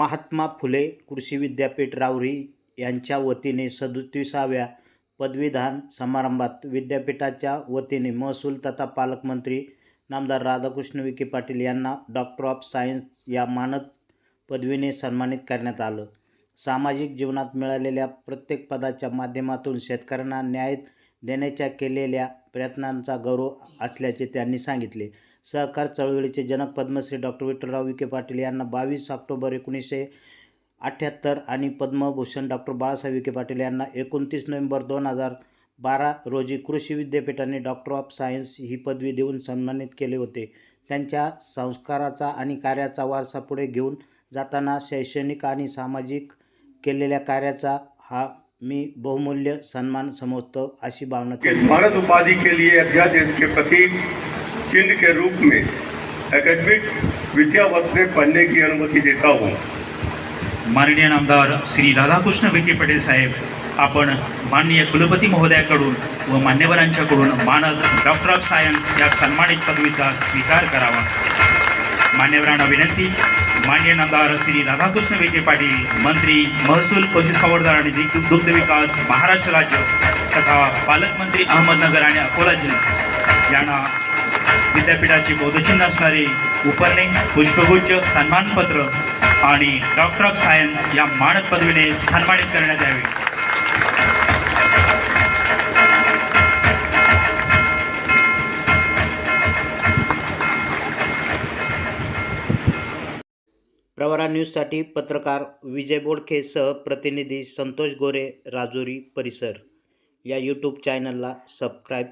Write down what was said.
महात्मा फुले कृषी विद्यापीठ रावरी यांच्या वतीने सदोतीसाव्या पदवीदान समारंभात विद्यापीठाच्या वतीने महसूल तथा पालकमंत्री नामदार राधाकृष्ण विखे पाटील यांना डॉक्टर ऑफ सायन्स या मानद पदवीने सन्मानित करण्यात आलं. सामाजिक जीवनात मिळालेल्या प्रत्येक पदाच्या माध्यमातून शेतकऱ्यांना न्याय देण्याच्या केलेल्या प्रयत्नांचा गौरव असल्याचे त्यांनी सांगितले. सहकार चळवळीचे जनक पद्मश्री डॉक्टर विठ्ठलराव विखे पाटील यांना बावीस ऑक्टोबर एकोणीसशे अठ्ठ्याहत्तर आणि पद्मभूषण डॉक्टर बाळासाहेब विखे पाटील यांना एकोणतीस नोव्हेंबर दोन हजार बारा रोजी कृषी विद्यापीठाने डॉक्टर ऑफ सायन्स ही पदवी देऊन सन्मानित केले होते. त्यांच्या संस्काराचा आणि कार्याचा वारसा पुढे घेऊन जाताना शैक्षणिक आणि सामाजिक केलेल्या कार्याचा हा मी बहुमूल्य सन्मान समजतो अशी भावना इस भारत उपाधि के लिए अध्यादेश के प्रतीक चिन्ह के रूप में एकेडमिक विद्या वर्ष पढ़ने की अनुमति देता हूँ। माननीय नामदार श्री राधाकृष्ण विखे पटेल साहेब आपण माननीय कुलपती महोदयाकडून व मान्यवरांच्याकडून मानद डॉक्टर ऑफ सायन्स या सन्मानित पदवीचा स्वीकार करावा. मान्यवरांना विनंती मान्य नामदार श्री राधाकृष्ण विखे पाटील मंत्री महसूल पशुसंवर्धन आणि दुग्ध दुग्ध विकास महाराष्ट्र राज्य तथा पालकमंत्री अहमदनगर आणि अकोला जिल्हा यांना विद्यापीठाचे बोधचिन्ह असणारे उपरणे पुष्पगुच्छ सन्मानपत्र आणि डॉक्टर ऑफ सायन्स या मानद पदवीने सन्मानित करण्यात यावे. प्रवरा न्यूजसाठी पत्रकार विजय बोडखेसह प्रतिनिधी संतोष गोरे राजुरी परिसर. या यूट्यूब चॅनलला सबस्क्राईब